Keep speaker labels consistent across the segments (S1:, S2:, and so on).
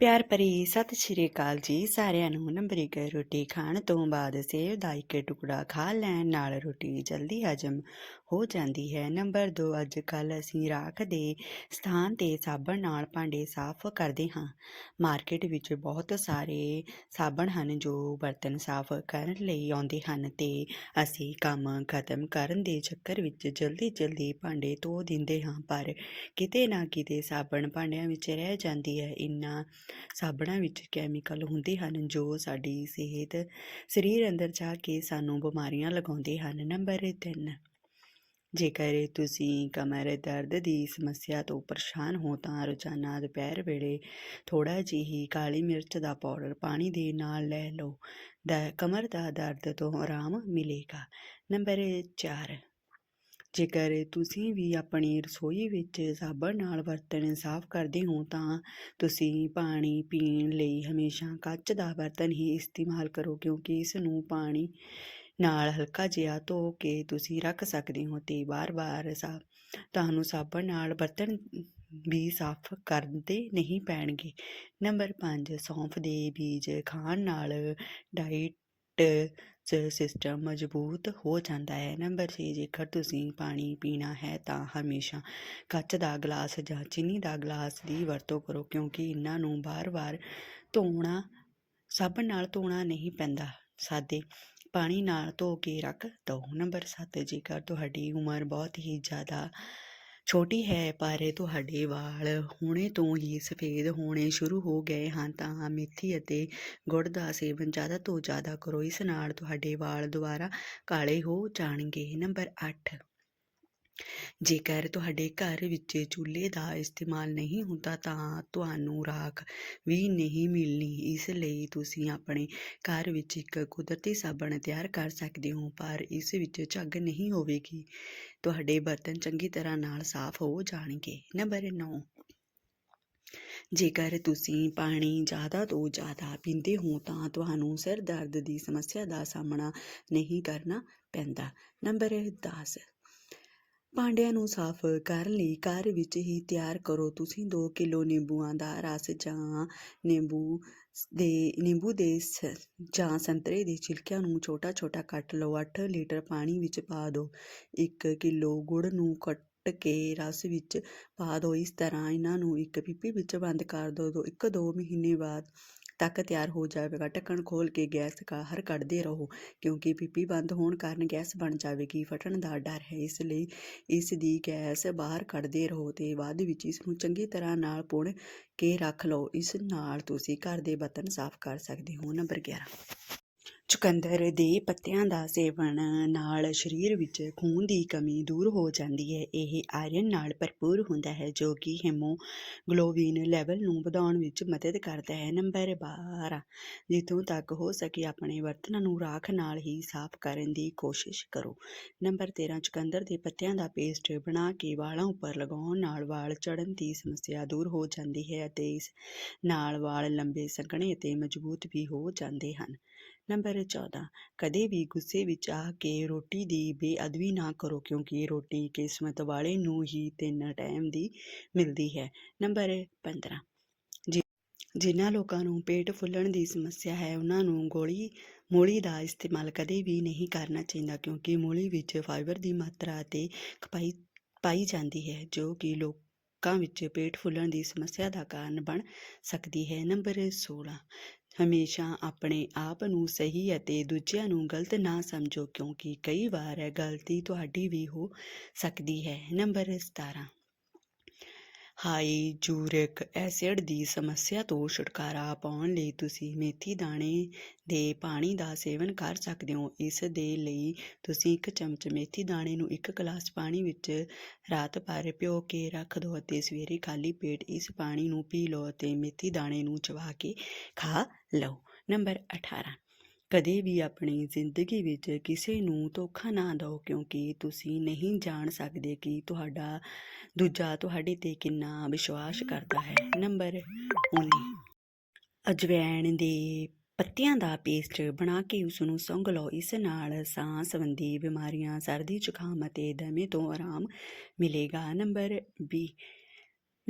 S1: ਪਿਆਰ ਭਰੀ ਸਤਿ ਸ਼੍ਰੀ ਅਕਾਲ ਜੀ। ਸਾਰਿਆਂ ਨੂੰ ਨੰਬਰ ਇੱਕ ਰੋਟੀ ਖਾਣ ਤੋਂ ਬਾਅਦ ਸੇਬ ਦਾ ਇੱਕ ਟੁਕੜਾ ਖਾ ਲੈਣ ਨਾਲ ਰੋਟੀ ਜਲਦੀ ਹਜਮ ਹੋ ਜਾਂਦੀ ਹੈ। ਨੰਬਰ 2 ਅੱਜ ਕੱਲ ਅਸੀਂ ਰਾਖ ਦੇ ਸਥਾਨ ਤੇ ਸਾਬਣ ਨਾਲ ਭਾਂਡੇ ਸਾਫ਼ ਕਰਦੇ ਹਾਂ। ਮਾਰਕੀਟ ਵਿੱਚ ਬਹੁਤ ਸਾਰੇ ਸਾਬਣ ਹਨ ਜੋ ਬਰਤਨ ਸਾਫ਼ ਕਰਨ ਲਈ ਆਉਂਦੇ ਹਨ ਤੇ ਅਸੀਂ ਕੰਮ ਖਤਮ ਕਰਨ ਦੇ ਚੱਕਰ ਵਿੱਚ ਜਲਦੀ ਜਲਦੀ ਭਾਂਡੇ ਧੋ ਦਿੰਦੇ ਹਾਂ, ਪਰ ਕਿਤੇ ਨਾ ਕਿਤੇ ਸਾਬਣ ਭਾਂਡਿਆਂ ਵਿੱਚ ਰਹਿ ਜਾਂਦੀ ਹੈ। ਇੰਨਾ ਸਾਬਣਾਂ ਵਿੱਚ ਕੈਮੀਕਲ ਹੁੰਦੇ ਹਨ, ਜੋ ਸਾਡੀ ਸਿਹਤ, ਸਰੀਰ ਅੰਦਰ ਜਾ ਕੇ ਸਾਨੂੰ ਬਿਮਾਰੀਆਂ ਲਗਾਉਂਦੇ ਹਨ ਨੰਬਰ 3 ਜੇਕਰ ਤੁਸੀਂ ਕਮਰ ਦਰਦ ਦੀ ਸਮੱਸਿਆ ਤੋਂ ਪਰੇਸ਼ਾਨ ਹੋ, ਤਾਂ ਰੋਜ਼ਾਨਾ ਦੁਪਹਿਰ ਵੇਲੇ ਥੋੜਾ ਜਿਹੀ ਕਾਲੀ ਮਿਰਚ ਦਾ ਪਾਊਡਰ ਪਾਣੀ ਦੇ ਨਾਲ ਲੈ ਲਓ। ਦਾ, ਕਮਰ ਦਾ ਦਰਦ ਤੋਂ ਆਰਾਮ ਮਿਲੇਗਾ। ਨੰਬਰ 4 ਜੇਕਰ ਤੁਸੀਂ ਵੀ ਆਪਣੀ ਰਸੋਈ ਵਿੱਚ ਸਾਬਣ ਨਾਲ ਬਰਤਨ ਸਾਫ਼ ਕਰਦੇ ਹੋ, ਤਾਂ ਤੁਸੀਂ ਪਾਣੀ ਪੀਣ ਲਈ ਹਮੇਸ਼ਾ ਕੱਚ ਦਾ ਬਰਤਨ ਹੀ ਇਸਤੇਮਾਲ ਕਰੋ, ਕਿਉਂਕਿ ਇਸ ਨੂੰ ਪਾਣੀ ਨਾਲ ਹਲਕਾ ਜਿਹਾ ਧੋ ਕੇ ਤੁਸੀਂ ਰੱਖ ਸਕਦੇ ਹੋ ਤੇ ਵਾਰ-ਵਾਰ ਤੁਹਾਨੂੰ ਸਾਬਣ ਨਾਲ ਬਰਤਨ ਵੀ ਸਾਫ਼ ਕਰਦੇ ਨਹੀਂ ਪੈਣਗੇ। ਨੰਬਰ 5 ਸੌਂਫ ਦੇ ਬੀਜ ਖਾਣ ਨਾਲ ਡਾਈਟ ਸਿਸਟਮ ਮਜ਼ਬੂਤ ਹੋ ਜਾਂਦਾ ਹੈ। ਨੰਬਰ 6 ਜੇਕਰ ਤੁਸੀਂ ਪਾਣੀ ਪੀਣਾ ਹੈ ਤਾਂ ਹਮੇਸ਼ਾ ਕੱਚ ਦਾ ਗਲਾਸ ਜਾਂ ਚੀਨੀ ਦਾ ਗਲਾਸ ਦੀ ਵਰਤੋਂ ਕਰੋ, ਕਿਉਂਕਿ ਇਹਨਾਂ ਨੂੰ ਬਾਰ-ਬਾਰ ਧੋਣਾ ਸਾਬਣ ਨਾਲ ਧੋਣਾ ਨਹੀਂ ਪੈਂਦਾ। ਸਾਦੇ, ਪਾਣੀ ਨਾਲ ਧੋ ਕੇ ਰੱਖ ਦਿਓ ਨੰਬਰ 7 ਜੇਕਰ ਤੁਹਾਡੀ ਉਮਰ ਬਹੁਤ ਹੀ ਜ਼ਿਆਦਾ ਛੋਟੀ ਹੈ, ਪਰ ਤੁਹਾਡੇ ਵਾਲ ਹੁਣੇ ਤੋਂ ਹੀ ਸਫੇਦ ਹੋਣੇ ਸ਼ੁਰੂ ਹੋ ਗਏ ਹਨ, ਤਾਂ ਮੇਥੀ ਅਤੇ ਗੁੜ ਦਾ ਸੇਵਨ ਜ਼ਿਆਦਾ ਤੋਂ ਜ਼ਿਆਦਾ ਕਰੋ। ਇਸ ਨਾਲ ਤੁਹਾਡੇ ਵਾਲ ਦੁਬਾਰਾ ਕਾਲੇ ਹੋ ਜਾਣਗੇ। ਨੰਬਰ 8 ਜੇਕਰ ਤੁਹਾਡੇ ਘਰ ਵਿੱਚ ਚੁੱਲ੍ਹੇ ਦਾ ਇਸਤੇਮਾਲ ਨਹੀਂ ਹੁੰਦਾ ਤਾਂ ਤੁਹਾਨੂੰ ਰਾਖ ਵੀ ਨਹੀਂ ਮਿਲਣੀ। ਇਸ ਲਈ ਤੁਸੀਂ ਆਪਣੇ ਘਰ ਵਿੱਚ ਇੱਕ ਕੁਦਰਤੀ ਸਾਬਣ ਤਿਆਰ ਕਰ ਸਕਦੇ ਹੋ, ਪਰ ਇਸ ਵਿੱਚ ਝੱਗ ਨਹੀਂ ਹੋਵੇਗੀ। ਤੁਹਾਡੇ ਬਰਤਨ ਚੰਗੀ ਤਰ੍ਹਾਂ ਨਾਲ ਸਾਫ਼ ਹੋ ਜਾਣਗੇ। ਨੰਬਰ 9 ਜੇਕਰ ਤੁਸੀਂ ਪਾਣੀ ਜ਼ਿਆਦਾ ਤੋਂ ਜ਼ਿਆਦਾ ਪੀਂਦੇ ਹੋ ਤਾਂ ਤੁਹਾਨੂੰ ਸਿਰ ਦਰਦ ਦੀ ਸਮੱਸਿਆ ਦਾ ਸਾਹਮਣਾ ਨਹੀਂ ਕਰਨਾ ਪੈਂਦਾ। ਨੰਬਰ 10 ਭਾਂਡਿਆਂ ਨੂੰ ਸਾਫ਼ ਕਰਨ ਲਈ ਘਰ ਵਿੱਚ ਹੀ ਤਿਆਰ ਕਰੋ। ਤੁਸੀਂ 2 ਕਿਲੋ ਨਿੰਬੂਆਂ ਦਾ ਰਸ ਜਾਂ ਨਿੰਬੂ ਦੇ ਨਿੰਬੂ ਦੇ ਸ- ਜਾਂ ਸੰਤਰੇ ਦੇ ਛਿਲਕਿਆਂ ਨੂੰ ਛੋਟਾ ਛੋਟਾ ਕੱਟ ਲਓ। 8 ਲੀਟਰ ਪਾਣੀ ਵਿੱਚ ਪਾ ਦਿਓ। 1 ਕਿਲੋ ਗੁੜ ਨੂੰ ਕੱਟ ਕੇ ਰਸ ਵਿੱਚ ਪਾ ਦਿਓ। ਇਸ ਤਰ੍ਹਾਂ ਇਹਨਾਂ ਨੂੰ ਇੱਕ ਪੀਪੀ ਵਿੱਚ ਬੰਦ ਕਰ ਦਿਓ। ਦੋ ਇੱਕ ਦੋ ਮਹੀਨੇ ਬਾਅਦ ਤੱਕ ਤਿਆਰ ਹੋ ਜਾਵੇਗਾ। ਢੱਕਣ ਖੋਲ ਕੇ ਗੈਸ ਬਾਹਰ ਕੱਢਦੇ ਰਹੋ, ਕਿਉਂਕਿ ਪੀਪੀ ਬੰਦ ਹੋਣ ਕਾਰਨ ਗੈਸ ਬਣ ਜਾਵੇਗੀ। ਫਟਣ ਦਾ ਡਰ ਹੈ, ਇਸ ਲਈ ਇਸ ਦੀ ਗੈਸ ਬਾਹਰ ਕੱਢਦੇ ਰਹੋ ਤੇ ਬਾਅਦ ਵਿੱਚ ਇਸ ਨੂੰ ਚੰਗੀ ਤਰ੍ਹਾਂ ਨਾਲ ਪੁਣ ਕੇ ਰੱਖ ਲਓ। ਇਸ ਨਾਲ ਤੁਸੀਂ ਘਰ ਦੇ ਬਰਤਨ ਸਾਫ਼ ਕਰ ਸਕਦੇ ਹੋ। ਨੰਬਰ 11 ਚੁਕੰਦਰ ਦੇ ਪੱਤਿਆਂ ਦਾ ਸੇਵਨ ਨਾਲ ਸਰੀਰ ਵਿੱਚ ਖੂਨ ਦੀ ਕਮੀ ਦੂਰ ਹੋ ਜਾਂਦੀ ਹੈ। ਇਹ ਆਇਰਨ ਨਾਲ ਭਰਪੂਰ ਹੁੰਦਾ ਹੈ, ਜੋ ਕਿ ਹੈਮੋਗਲੋਬਿਨ ਲੈਵਲ ਨੂੰ ਵਧਾਉਣ ਵਿੱਚ ਮਦਦ ਕਰਦਾ ਹੈ। ਨੰਬਰ 12 ਜਿੱਥੋਂ ਤੱਕ ਹੋ ਸਕੇ ਆਪਣੇ ਬਰਤਨਾਂ ਨੂੰ ਰਾਖ ਨਾਲ ਹੀ ਸਾਫ਼ ਕਰਨ ਦੀ ਕੋਸ਼ਿਸ਼ ਕਰੋ। ਨੰਬਰ 13 ਚੁਕੰਦਰ ਦੇ ਪੱਤਿਆਂ ਦਾ ਪੇਸਟ ਬਣਾ ਕੇ ਵਾਲਾਂ ਉੱਪਰ ਲਗਾਉਣ ਨਾਲ ਵਾਲ ਝੜਨ ਦੀ ਸਮੱਸਿਆ ਦੂਰ ਹੋ ਜਾਂਦੀ ਹੈ ਅਤੇ ਇਸ ਨਾਲ ਵਾਲ ਲੰਬੇ ਸੰਘਣੇ ਅਤੇ ਮਜ਼ਬੂਤ ਵੀ ਹੋ ਜਾਂਦੇ ਹਨ। ਨੰਬਰ 14 ਕਦੇ ਵੀ ਗੁੱਸੇ ਵਿੱਚ ਆ ਕੇ ਰੋਟੀ ਦੀ ਬੇਅਦਬੀ ਨਾ ਕਰੋ ਕਿਉਂਕਿ ਰੋਟੀ ਕਿਸਮਤ ਵਾਲੇ ਨੂੰ ਹੀ ਤਿੰਨ ਟਾਈਮ ਦੀ ਮਿਲਦੀ ਹੈ। ਨੰਬਰ 15 ਜਿਨ੍ਹਾਂ ਲੋਕਾਂ ਨੂੰ ਪੇਟ ਫੁੱਲਣ ਦੀ ਸਮੱਸਿਆ ਹੈ, ਉਹਨਾਂ ਨੂੰ ਗੋਲੀ, ਮੂਲੀ ਦਾ ਇਸਤੇਮਾਲ ਕਦੇ ਵੀ ਨਹੀਂ ਕਰਨਾ ਚਾਹੀਦਾ ਕਿਉਂਕਿ ਮੂਲੀ ਵਿੱਚ ਫਾਈਬਰ ਦੀ ਮਾਤਰਾ ਅਤੇ ਖਪਾਈ, ਪਾਈ ਜਾਂਦੀ ਹੈ, ਜੋ ਕਿ ਲੋਕਾਂ ਵਿੱਚ ਪੇਟ ਫੁੱਲਣ ਦੀ ਸਮੱਸਿਆ ਦਾ ਕਾਰਨ ਬਣ ਸਕਦੀ ਹੈ। ਨੰਬਰ 16 ਹਮੇਸ਼ਾ ਆਪਣੇ ਆਪ ਨੂੰ ਸਹੀ ਅਤੇ ਦੂਜਿਆਂ ਨੂੰ ਗਲਤ ਨਾ ਸਮਝੋ, ਕਿਉਂਕਿ ਕਈ ਵਾਰ ਗਲਤੀ ਤੁਹਾਡੀ ਵੀ ਹੋ ਸਕਦੀ ਹੈ। ਨੰਬਰ 17 ਹਾਈਜੂਰਿਕ ਐਸਿਡ ਦੀ ਸਮੱਸਿਆ ਤੋਂ ਛੁਟਕਾਰਾ ਪਾਉਣ ਲਈ ਤੁਸੀਂ ਮੇਥੀ ਦਾਣੇ ਦੇ ਪਾਣੀ ਦਾ ਸੇਵਨ ਕਰ ਸਕਦੇ ਹੋ। ਇਸ ਦੇ ਲਈ ਤੁਸੀਂ ਇੱਕ ਚਮਚ ਮੇਥੀ ਦਾਣੇ ਨੂੰ ਇੱਕ ਗਲਾਸ ਪਾਣੀ ਵਿੱਚ ਰਾਤ ਭਰ ਭਿਓ ਕੇ ਰੱਖ ਦਿਓ ਅਤੇ ਸਵੇਰੇ ਖਾਲੀ ਪੇਟ ਇਸ ਪਾਣੀ ਨੂੰ ਪੀ ਲਓ ਅਤੇ ਮੇਥੀ ਦਾਣੇ ਨੂੰ ਚਬਾ ਕੇ ਖਾ ਲਓ। ਨੰਬਰ 18 ਕਦੇ ਵੀ ਆਪਣੀ ਜ਼ਿੰਦਗੀ ਵਿੱਚ ਕਿਸੇ ਨੂੰ ਧੋਖਾ ਨਾ ਦਿਓ, ਕਿਉਂਕਿ ਤੁਸੀਂ ਨਹੀਂ ਜਾਣ ਸਕਦੇ ਕਿ ਤੁਹਾਡਾ ਦੂਜਾ ਤੁਹਾਡੇ ਤੇ ਕਿੰਨਾ ਵਿਸ਼ਵਾਸ ਕਰਦਾ ਹੈ। ਨੰਬਰ 19 ਅਜਵਾਇਣ ਦੇ ਪੱਤਿਆਂ ਦਾ ਪੇਸਟ ਬਣਾ ਕੇ ਉਸ ਨੂੰ ਸੁੰਘ ਲਓ। ਇਸ ਨਾਲ ਸਾਹ ਸੰਬੰਧੀ ਬਿਮਾਰੀਆਂ, ਸਰਦੀ, ਜ਼ੁਕਾਮ ਅਤੇ ਦਮੇ ਤੋਂ ਆਰਾਮ ਮਿਲੇਗਾ। ਨੰਬਰ 20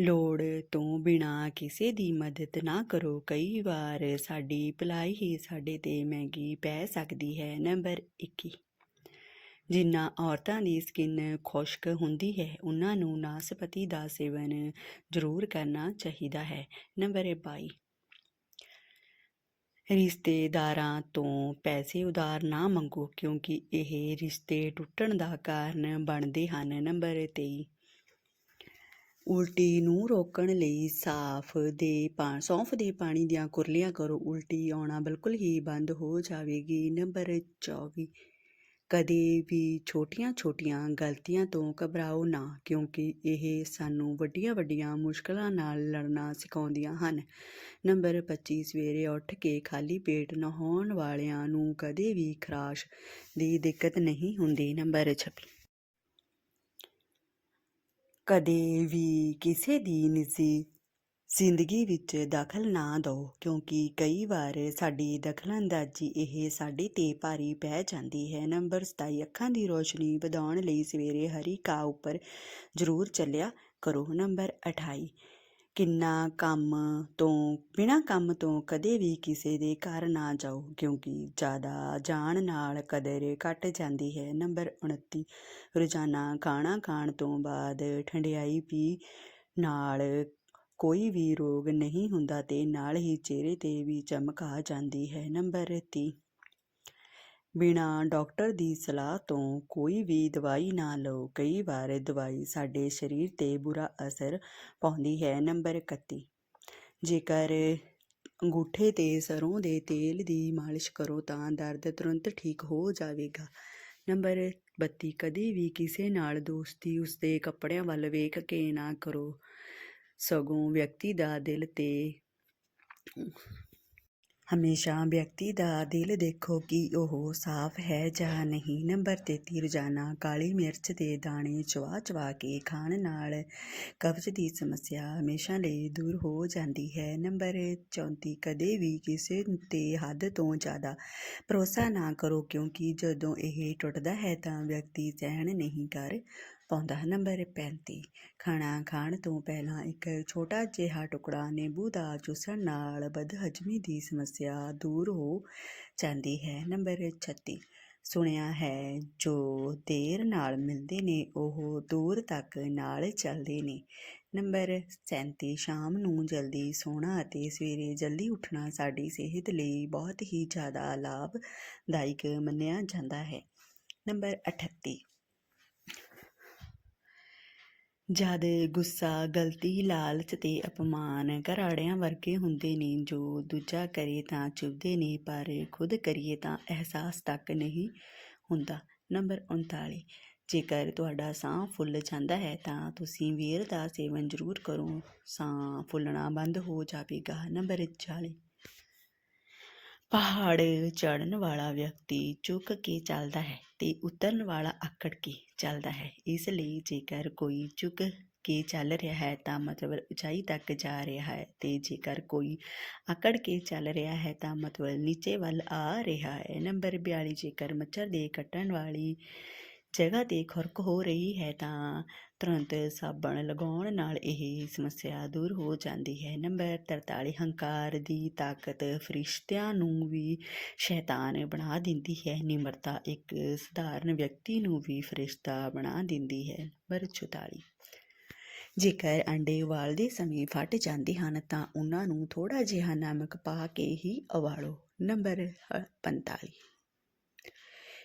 S1: ਲੋੜ ਤੋਂ ਬਿਨਾਂ ਕਿਸੇ ਦੀ ਮਦਦ ਨਾ ਕਰੋ। ਕਈ ਵਾਰ ਸਾਡੀ ਭਲਾਈ ਹੀ ਸਾਡੇ ਤੇ ਮਹਿੰਗੀ ਪੈ ਸਕਦੀ ਹੈ। ਨੰਬਰ 21 ਜਿਨ੍ਹਾਂ ਔਰਤਾਂ ਦੀ ਸਕਿਨ ਖੁਸ਼ਕ ਹੁੰਦੀ ਹੈ, ਉਹਨਾਂ ਨੂੰ ਨਾਸਪਤੀ ਦਾ ਸੇਵਨ ਜ਼ਰੂਰ ਕਰਨਾ ਚਾਹੀਦਾ ਹੈ। ਨੰਬਰ 22 ਰਿਸ਼ਤੇਦਾਰਾਂ ਤੋਂ ਪੈਸੇ ਉਧਾਰ ਨਾ ਮੰਗੋ, ਕਿਉਂਕਿ ਇਹ ਰਿਸ਼ਤੇ ਟੁੱਟਣ ਦਾ ਕਾਰਨ ਬਣਦੇ ਹਨ। ਨੰਬਰ 23 ਉਲਟੀ ਨੂੰ ਰੋਕਣ ਲਈ ਸਾਫ਼ ਦੇ ਪਾ, ਸੌਂਫ ਦੇ ਪਾਣੀ ਦੀਆਂ ਕੁਰਲੀਆਂ ਕਰੋ। ਉਲਟੀ ਆਉਣਾ ਬਿਲਕੁਲ ਹੀ ਬੰਦ ਹੋ ਜਾਵੇਗੀ। ਨੰਬਰ 24 ਕਦੇ ਵੀ ਛੋਟੀਆਂ-ਛੋਟੀਆਂ ਗਲਤੀਆਂ ਤੋਂ ਘਬਰਾਓ ਨਾ, ਕਿਉਂਕਿ ਇਹ ਸਾਨੂੰ ਵੱਡੀਆਂ-ਵੱਡੀਆਂ ਮੁਸ਼ਕਲਾਂ ਨਾਲ ਲੜਨਾ ਸਿਖਾਉਂਦੀਆਂ ਹਨ। ਨੰਬਰ 25 ਸਵੇਰੇ ਉੱਠ ਕੇ ਖਾਲੀ ਪੇਟ ਨਹਾਉਣ ਵਾਲਿਆਂ ਨੂੰ ਕਦੇ ਵੀ ਖਰਾਸ਼ ਦੀ ਦਿੱਕਤ ਨਹੀਂ ਹੁੰਦੀ। ਨੰਬਰ 26 ਕਦੇ ਵੀ ਕਿਸੇ ਦੀ ਨਿੱਜੀ ਜ਼ਿੰਦਗੀ ਵਿੱਚ ਦਖਲ ਨਾ ਦਿਓ, ਕਿਉਂਕਿ ਕਈ ਵਾਰ ਸਾਡੀ ਦਖਲਅੰਦਾਜ਼ੀ ਇਹ ਸਾਡੇ ਤੇ ਭਾਰੀ ਪੈ ਜਾਂਦੀ ਹੈ। ਨੰਬਰ 27 ਅੱਖਾਂ ਦੀ ਰੋਸ਼ਨੀ ਵਧਾਉਣ ਲਈ ਸਵੇਰੇ ਹਰੀ ਘਾਹ ਉੱਪਰ ਜ਼ਰੂਰ ਚੱਲਿਆ ਕਰੋ। ਨੰਬਰ 28 ਕਿੰਨਾ ਕੰਮ ਤੋਂ, ਬਿਨਾਂ ਕੰਮ ਤੋਂ ਕਦੇ ਵੀ ਕਿਸੇ ਦੇ ਘਰ ਨਾ ਜਾਓ, ਕਿਉਂਕਿ ਜ਼ਿਆਦਾ ਜਾਣ ਨਾਲ ਕਦਰ ਘਟ ਜਾਂਦੀ ਹੈ। ਨੰਬਰ 29 ਰੋਜ਼ਾਨਾ ਖਾਣਾ ਖਾਣ ਤੋਂ ਬਾਅਦ ਠੰਡਿਆਈ ਪੀ ਨਾਲ ਕੋਈ ਵੀ ਰੋਗ ਨਹੀਂ ਹੁੰਦਾ ਤੇ ਨਾਲ ਹੀ ਚਿਹਰੇ ਤੇ ਵੀ ਚਮਕ ਆ ਜਾਂਦੀ ਹੈ। ਨੰਬਰ 30 ਬਿਨਾਂ ਡਾਕਟਰ ਦੀ ਸਲਾਹ ਤੋਂ ਕੋਈ ਵੀ ਦਵਾਈ ਨਾ ਲਓ। ਕਈ ਵਾਰ ਦਵਾਈ ਸਾਡੇ ਸਰੀਰ ਤੇ ਬੁਰਾ ਅਸਰ ਪਾਉਂਦੀ ਹੈ। ਨੰਬਰ 31 ਜੇਕਰ ਅੰਗੂਠੇ ਤੇ ਸਰੋਂ ਦੇ ਤੇਲ ਦੀ ਮਾਲਿਸ਼ ਕਰੋ ਤਾਂ ਦਰਦ ਤੁਰੰਤ ਠੀਕ ਹੋ ਜਾਵੇਗਾ। ਨੰਬਰ 32 ਕਦੇ ਵੀ ਕਿਸੇ ਨਾਲ ਦੋਸਤੀ ਉਸਦੇ ਕੱਪੜਿਆਂ ਵੱਲ ਵੇਖ ਕੇ ਨਾ ਕਰੋ। ਸਗੋਂ ਵਿਅਕਤੀ ਦਾ ਦਿਲ ਤੇ ਹਮੇਸ਼ਾ ਵਿਅਕਤੀ ਦਾ ਦਿਲ ਦੇਖੋ ਕਿ ਉਹ ਸਾਫ਼ ਹੈ ਜਾਂ ਨਹੀਂ। ਨੰਬਰ 33 ਰੋਜ਼ਾਨਾ ਕਾਲੀ ਮਿਰਚ ਦੇ ਦਾਣੇ ਚਬਾ ਚਵਾ ਕੇ ਖਾਣ ਨਾਲ ਕਬਜ਼ ਦੀ ਸਮੱਸਿਆ ਹਮੇਸ਼ਾ ਲਈ ਦੂਰ ਹੋ ਜਾਂਦੀ ਹੈ। ਨੰਬਰ 34 ਕਦੇ ਵੀ ਕਿਸੇ ਤੇ ਹੱਦ ਤੋਂ ਜ਼ਿਆਦਾ ਭਰੋਸਾ ਨਾ ਕਰੋ ਕਿਉਂਕਿ ਜਦੋਂ ਇਹ ਟੁੱਟਦਾ ਹੈ ਤਾਂ ਵਿਅਕਤੀ ਸਹਿਣ ਨਹੀਂ ਕਰ ਪਾਉਂਦਾ ਨੰਬਰ 35 ਖਾਣਾ ਖਾਣ ਤੋਂ ਪਹਿਲਾਂ ਇੱਕ ਛੋਟਾ ਜਿਹਾ ਟੁਕੜਾ ਨਿੰਬੂ ਦਾ ਚੂਸਣ ਨਾਲ ਬਦਹਜ਼ਮੀ ਦੀ ਸਮੱਸਿਆ ਦੂਰ ਹੋ ਜਾਂਦੀ ਹੈ। ਨੰਬਰ 36 ਸੁਣਿਆ ਹੈ, ਜੋ ਦੇਰ ਨਾਲ ਮਿਲਦੇ ਨੇ, ਉਹ ਦੂਰ ਤੱਕ ਨਾਲ ਚੱਲਦੇ ਨੇ। ਨੰਬਰ 37 ਸ਼ਾਮ ਨੂੰ ਜਲਦੀ ਸੌਣਾ ਅਤੇ ਸਵੇਰੇ ਜਲਦੀ ਉੱਠਣਾ ਸਾਡੀ ਸਿਹਤ ਲਈ ਬਹੁਤ ਹੀ ਜ਼ਿਆਦਾ ਲਾਭਦਾਇਕ ਮੰਨਿਆ ਜਾਂਦਾ ਹੈ। ਨੰਬਰ 38 ਜਦ ਗੁੱਸਾ, ਗਲਤੀ, ਲਾਲਚ ਤੇ ਅਪਮਾਨ ਘਰਾੜਿਆਂ ਵਰਗੇ ਹੁੰਦੇ ਨੇ, ਜੋ ਦੂਜਾ ਕਰੇ ਤਾਂ ਚੁਭਦੇ ਨੇ, ਪਰ ਖੁਦ ਕਰੀਏ ਤਾਂ ਅਹਿਸਾਸ ਤੱਕ ਨਹੀਂ ਹੁੰਦਾ। ਨੰਬਰ 39 ਜੇਕਰ ਤੁਹਾਡਾ ਸਾਹ ਫੁੱਲ ਜਾਂਦਾ ਹੈ ਤਾਂ ਤੁਸੀਂ ਵੇਲ ਦਾ ਸੇਵਨ ਜ਼ਰੂਰ ਕਰੋ। ਸਾਹ ਫੁੱਲਣਾ ਬੰਦ ਹੋ ਜਾਵੇਗਾ। ਨੰਬਰ 40 ਪਹਾੜ ਚੜ੍ਹਨ ਵਾਲਾ ਵਿਅਕਤੀ ਝੁਕ ਕੇ ਚੱਲਦਾ ਹੈ ਤੇ ਉਤਰਨ ਵਾਲਾ ਆਕੜ ਕੇ ਚੱਲਦਾ ਹੈ। ਇਸ ਲਈ ਜੇਕਰ ਕੋਈ ਝੁਕ ਕੇ ਚੱਲ ਰਿਹਾ ਹੈ ਤਾਂ ਮਤਲਬ ਉਚਾਈ ਤੱਕ ਜਾ ਰਿਹਾ ਹੈ ਤੇ ਜੇਕਰ ਕੋਈ ਆਕੜ ਕੇ ਚੱਲ ਰਿਹਾ ਹੈ ਤਾਂ ਮਤਲਬ ਨੀਚੇ ਵੱਲ ਆ ਰਿਹਾ ਹੈ। ਨੰਬਰ 42 ਜੇਕਰ ਮੱਛਰ ਦੇ ਕੱਟਣ ਵਾਲੀ ਜਗ੍ਹਾ ਤੇ ਖੁਰਕ ਹੋ ਰਹੀ ਹੈ ਤਾਂ ਤੁਰੰਤ ਸਾਬਣ ਲਗਾਉਣ ਨਾਲ ਇਹ ਸਮੱਸਿਆ ਦੂਰ ਹੋ ਜਾਂਦੀ ਹੈ। ਨੰਬਰ 43 ਹੰਕਾਰ ਦੀ ਤਾਕਤ ਫਰਿਸ਼ਤਿਆਂ ਨੂੰ ਵੀ ਸ਼ੈਤਾਨ ਬਣਾ ਦਿੰਦੀ ਹੈ। ਨਿਮਰਤਾ ਇੱਕ ਸਧਾਰਨ ਵਿਅਕਤੀ ਨੂੰ ਵੀ ਫਰਿਸ਼ਤਾ ਬਣਾ ਦਿੰਦੀ ਹੈ। ਨੰਬਰ 44 ਜੇਕਰ ਅੰਡੇ ਉਬਾਲਦੇ ਸਮੇਂ ਫਟ ਜਾਂਦੇ ਹਨ ਤਾਂ ਉਹਨਾਂ ਨੂੰ ਥੋੜਾ ਜਿਹਾ ਨਮਕ ਪਾ ਕੇ ਹੀ ਉਬਾਲੋ। ਨੰਬਰ 45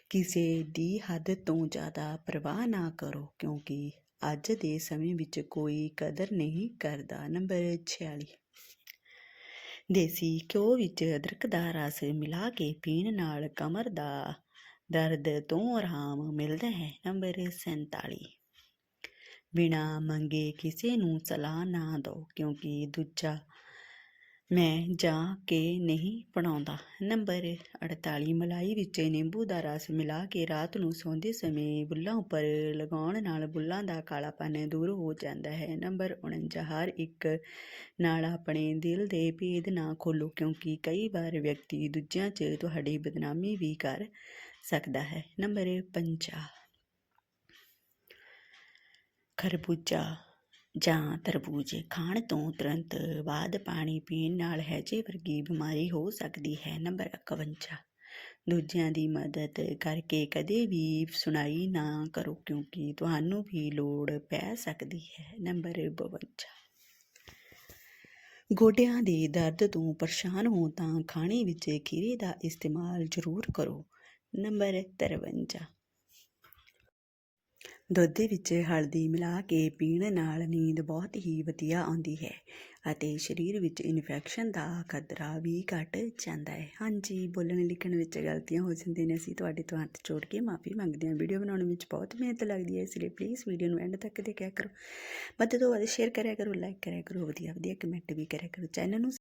S1: ਕਿਸੇ ਦੀ ਹੱਦ ਤੋਂ ਜ਼ਿਆਦਾ ਪਰਵਾਹ ਨਾ ਕਰੋ ਕਿਉਂਕਿ ਅੱਜ ਦੇ ਸਮੇਂ ਵਿੱਚ ਕੋਈ ਕਦਰ ਨਹੀਂ ਕਰਦਾ। ਨੰਬਰ 46 ਦੇਸੀ ਘਿਓ ਵਿੱਚ ਅਦਰਕ ਦਾ ਰਸ ਮਿਲਾ ਕੇ ਪੀਣ ਨਾਲ ਕਮਰ ਦਾ ਦਰਦ ਤੋਂ ਆਰਾਮ ਮਿਲਦਾ ਹੈ। ਨੰਬਰ 47 ਬਿਨਾ ਮੰਗੇ ਕਿਸੇ ਨੂੰ ਸਲਾਹ ਨਾ ਦਿਓ, ਕਿਉਂਕਿ ਦੂਜਾ ਮੈਂ ਜਾ ਕੇ ਨਹੀਂ ਬਣਾਉਂਦਾ ਨੰਬਰ 48 ਮਲਾਈ ਵਿੱਚ ਨਿੰਬੂ ਦਾ ਰਸ ਮਿਲਾ ਕੇ ਰਾਤ ਨੂੰ ਸੌਂਦੇ ਸਮੇਂ ਬੁੱਲਾਂ ਉੱਪਰ ਲਗਾਉਣ ਨਾਲ ਬੁੱਲਾਂ ਦਾ ਕਾਲਾਪਨ ਦੂਰ ਹੋ ਜਾਂਦਾ ਹੈ। ਨੰਬਰ 49 ਹਰ ਇੱਕ ਨਾਲ ਆਪਣੇ ਦਿਲ ਦੇ ਭੇਦ ਨਾ ਖੋਲੋ ਕਿਉਂਕਿ ਕਈ ਵਾਰ ਵਿਅਕਤੀ ਦੂਜਿਆਂ 'ਚ ਤੁਹਾਡੀ ਬਦਨਾਮੀ ਵੀ ਕਰ ਸਕਦਾ ਹੈ। ਨੰਬਰ 50 ਖਰਬੂਜਾ ਜਾਂ ਤਰਬੂਜ ਖਾਣ ਤੋਂ ਤੁਰੰਤ ਬਾਅਦ ਪਾਣੀ ਪੀਣ ਨਾਲ ਹੈਜੇ ਵਰਗੀ ਬਿਮਾਰੀ ਹੋ ਸਕਦੀ ਹੈ। ਨੰਬਰ 51 ਦੂਜਿਆਂ ਦੀ ਮਦਦ ਕਰਕੇ ਕਦੇ ਵੀ ਸੁਣਾਈ ਨਾ ਕਰੋ ਕਿਉਂਕਿ ਤੁਹਾਨੂੰ ਵੀ ਲੋੜ ਪੈ ਸਕਦੀ ਹੈ। ਨੰਬਰ 52 ਗੋਡਿਆਂ ਦੇ ਦਰਦ ਤੋਂ ਪਰੇਸ਼ਾਨ ਹੋ ਤਾਂ ਖਾਣੇ ਵਿੱਚ ਖੀਰੇ ਦਾ ਇਸਤੇਮਾਲ ਜ਼ਰੂਰ ਕਰੋ। ਨੰਬਰ 53 ਦੁੱਧ ਵਿੱਚ ਹਲਦੀ ਮਿਲਾ ਕੇ ਪੀਣ ਨਾਲ ਨੀਂਦ ਬਹੁਤ ਹੀ ਵਧੀਆ ਆਉਂਦੀ ਹੈ ਅਤੇ ਸਰੀਰ ਵਿੱਚ ਇਨਫੈਕਸ਼ਨ ਦਾ ਖਤਰਾ ਵੀ ਘਟ ਜਾਂਦਾ ਹੈ। ਹਾਂਜੀ, ਬੋਲਣ ਲਿਖਣ ਵਿੱਚ ਗਲਤੀਆਂ ਹੋ ਜਾਂਦੀਆਂ ਨੇ, ਅਸੀਂ ਤੁਹਾਡੇ ਤੋਂ ਹੱਥ ਜੋੜ ਕੇ ਮਾਫੀ ਮੰਗਦੇ ਹਾਂ। ਵੀਡੀਓ ਬਣਾਉਣ ਵਿੱਚ ਬਹੁਤ ਮਿਹਨਤ ਲੱਗਦੀ ਹੈ, ਇਸ ਲਈ ਪਲੀਜ਼ ਵੀਡੀਓ ਨੂੰ ਐਂਡ ਤੱਕ ਦੇਖਿਆ ਕਰੋ। ਵੱਧ ਤੋਂ ਵੱਧ ਸ਼ੇਅਰ ਕਰਿਆ ਕਰੋ ਲਾਈਕ ਕਰਿਆ ਕਰੋ ਵਧੀਆ ਵਧੀਆ ਕਮੈਂਟ ਵੀ ਕਰਿਆ ਕਰੋ। ਚੈਨਲ ਨੂੰ